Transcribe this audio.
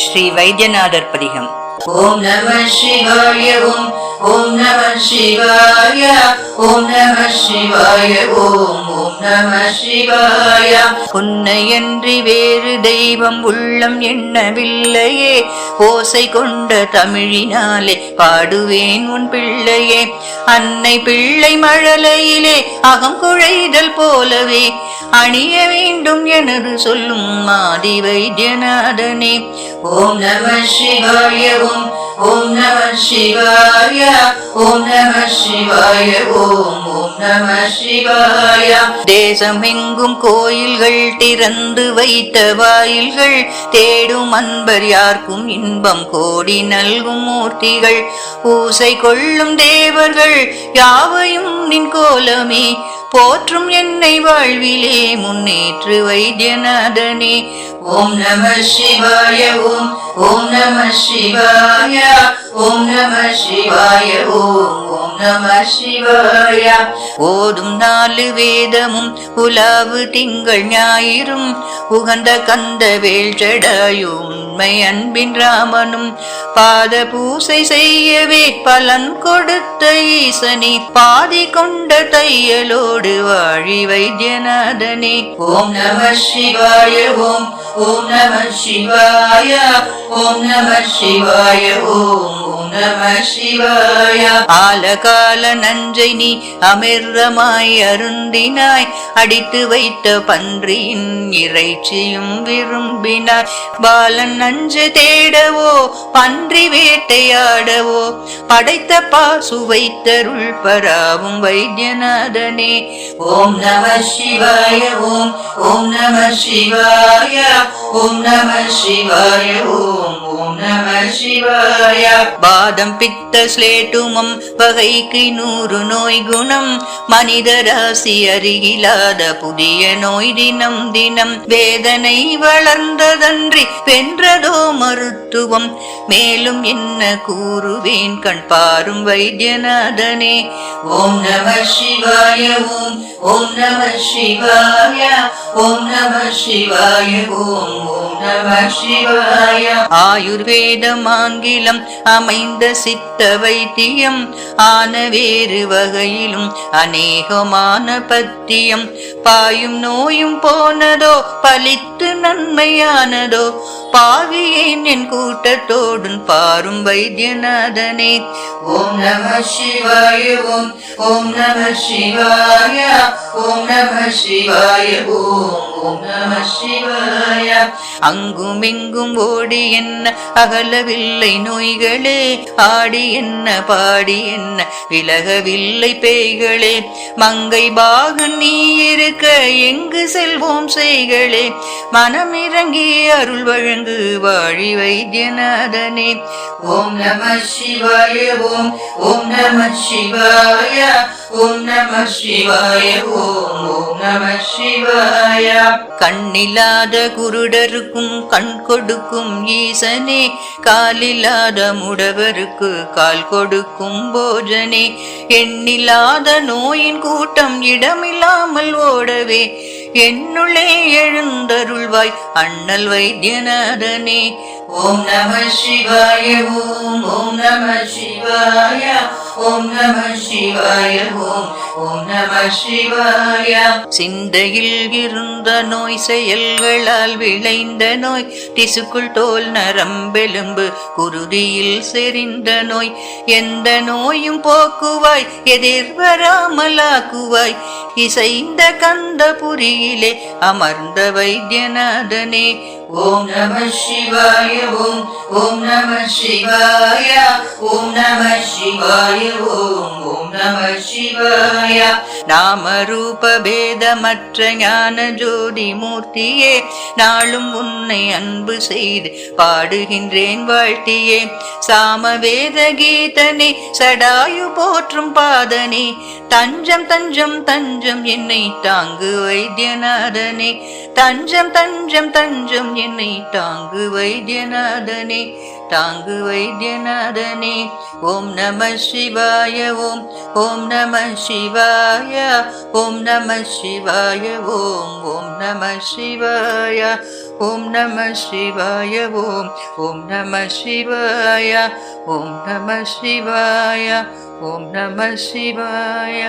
ஸ்ரீ வைத்தியநாதர் பதிகம். ஓம் நம சிவாய ஓம் ஓம் நம சிவாய ஓம் நம சிவாய ஓம் ஓம் நம சிவாய. உன்னையன்றி வேறு தெய்வம் உள்ளம் எண்ணவில்லையே. ஓசை கொண்ட தமிழினாலே பாடுவேன் உன் பிள்ளையே. அன்னை பிள்ளை மழலையிலே அகம் குழைதல் போலவே. அணிய வேண்டும் எனது சொல்லும் மாதி வைத்தியநாதனே ஓம் நம சிவாய ஓம் ஓம் நம சிவாய ஓம் நம சிவாய ஓம் ஓம் நம சிவாய. தேசம் எங்கும் கோயில்கள் திறந்து வைத்த வாயில்கள் தேடும் அன்பர் யார்க்கும் இன்பம் கோடி நல்கும் மூர்த்திகள். பூசை கொள்ளும் தேவர்கள் யாவையும் நின் கோலமே போற்றும் என்னை வாழ்விலே முன்னேற்று வைத்தியநாதனே. ஓம் நம சிவாய ஓம் ஓம் நம சிவாய ஓம் நம சிவாய ஓம் ஓம் நம சிவாய. ஓதும் நாலு வேதமும் உலாவு திங்கள் ஞாயிறும் உகந்த கந்த வேழ்ச்சடாயு உண்மை அன்பின் ராமனும். பாத பூசை செய்யவே பலன் கொடு கொடுத்த ஈசனே பாதி கொண்ட தையலோடு வாழி வைத்தியநாதனே. ஓம் நம சிவாய ஓம் ஓம் நம சிவாய ஓம் நம சிவாய ஓம் ஓம் நம சிவாய. ஆலகால நஞ்சை நீ அமிர்தமாய் அருந்தினாய். அடித்து வைத்த பன்றியின் இறைச்சியும் விரும்பினாய். பாலன் நஞ்சு தேடவோ பன்றி வேட்டையாடவோ படைத்த பாசு வைத்தருள் பராவும் வைத்தியநாதனே. ஓம் நம சிவாய ஓம் ஓம் நம சிவாய ஓம் நம சிவாய ஓம் ஓம் நம சிவாய பாதம் பித்த ஸ்லேட்டுமம் வகைக்கு நூறு நோய் குணம் மனித ராசி அருகிலாத புதிய நோய் தினம் தினம். வேதனை வளர்ந்ததன்றி வென்றதோ மருத்துவம் மேலும் என்ன கூறுவேன் கண் பாரும் வைத்தியநாதனே. ஓம் நம சிவாய ஓம் ஓம் நம சிவாய ஓம் நம சிவாய ஓம் ஓம் நம சிவாய. ஆயுர்வேதம் வேதமாங்கிலம் அமைந்த சித்த வைத்தியம் ஆன வேறு வகையிலும் அநேகமான பத்தியம். பாயும் நோயும் போனதோ பலித்து நன்மையானதோ பாவியேன் என் கூட்டத்தோடும் பாரும் வைத்தியநாதனே. ஓம் நம சிவாய ஓம் ஓம் நம சிவாய ஓம் நம சிவாய ஓம். அங்குமிங்கும் ஓடி என்ன அகலவில்லை நோய்களே ஆடி என்ன பாடி என்ன விலகவில்லை பேய்களே. மங்கை பாகன் நீ இருக்க எங்கு செல்வோம் செய்களே. மனம் இறங்கி அருள் வழங்கு வாழி வைத்தியநாதனே. ஓம் நம சிவாய ஓம் ஓம் நம சிவாய ஓம் நம சிவாய ஓம். நம சிவாய. கண்ணில்லாத குருடருக்கும் கண் கொடுக்கும் ஈசனே காலில்லாத முடவருக்கு கால் கொடுக்கும் போஜனே. எண்ணில்லாத நோயின் கூட்டம் இடமில்லாமல் ஓடவே என்னுள்ளே எழுந்தருள்வாய் அண்ணல் வைத்தியநாதனே. ஓம் நம சிவாய ஓம் ஓம் நம சிவாய ஓம் நம சிவாய ஓம் சிந்தையில் இருந்த நோய் செயல்களால் விளைந்த நோய் திசுக்குள் தோல் நரம்பெலும்பு குருதியில் செறிந்த நோய் எந்த நோயும் போக்குவாய் எதிர்வராமலாக்குவாய் இசைந்த கந்த புரியிலே அமர்ந்த வைத்தியநாதனே. ஓம் நம சிவாய ஓம் ஓம் நம சிவாய ஓம் நம சிவாய ஓம் ஓம் நம சிவாய. நாம ரூப பேதமற்ற ஞான ஜோதி மூர்த்தியே நாளும் உன்னை அன்பு செய்து பாடுகின்றேன் வாழ்த்தியே. சாமவேத கீதனே சடாயு போற்றும் பாதனே தஞ்சம் தஞ்சம் தஞ்சம் என்னை தாங்கு வைத்தியநாதனே. தஞ்சம் தஞ்சம் தஞ்சம் என்னை தாங்கு வைத்தியநாதனே தாங்கு வைத்தியநாதனே. ஓம் நம சிவாய ஓம் ஓம் நம சிவாய ஓம் நம சிவாய ஓம் ஓம் நம சிவாய ஓம் நம சிவாய ஓம் ஓம் நம சிவாய ஓம் நம சிவாய ஓம் நம சிவாய.